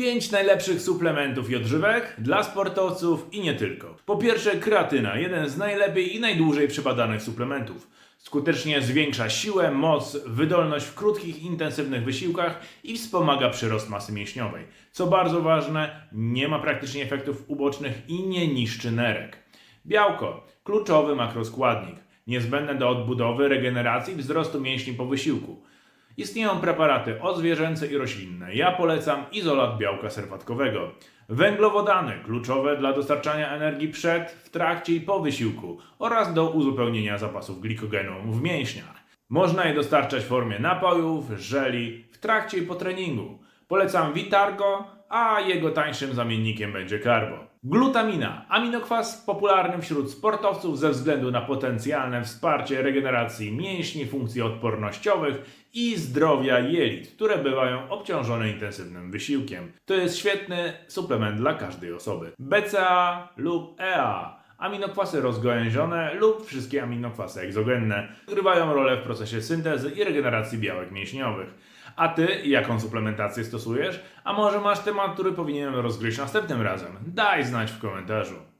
5 najlepszych suplementów i odżywek dla sportowców i nie tylko. Po pierwsze, kreatyna, jeden z najlepiej i najdłużej przebadanych suplementów. Skutecznie zwiększa siłę, moc, wydolność w krótkich, intensywnych wysiłkach i wspomaga przyrost masy mięśniowej. Co bardzo ważne, nie ma praktycznie efektów ubocznych i nie niszczy nerek. Białko, kluczowy makroskładnik, niezbędny do odbudowy, regeneracji i wzrostu mięśni po wysiłku. Istnieją preparaty odzwierzęce i roślinne. Ja polecam izolat białka serwatkowego. Węglowodany, kluczowe dla dostarczania energii przed, w trakcie i po wysiłku oraz do uzupełnienia zapasów glikogenu w mięśniach. Można je dostarczać w formie napojów, żeli, w trakcie i po treningu. Polecam Vitargo, a jego tańszym zamiennikiem będzie Carbo. Glutamina, aminokwas popularny wśród sportowców ze względu na potencjalne wsparcie regeneracji mięśni, funkcji odpornościowych i zdrowia jelit, które bywają obciążone intensywnym wysiłkiem. To jest świetny suplement dla każdej osoby. BCA lub EA Aminokwasy rozgałęzione lub wszystkie aminokwasy egzogenne odgrywają rolę w procesie syntezy i regeneracji białek mięśniowych. A ty jaką suplementację stosujesz? A może masz temat, który powinienem rozgryźć następnym razem? Daj znać w komentarzu.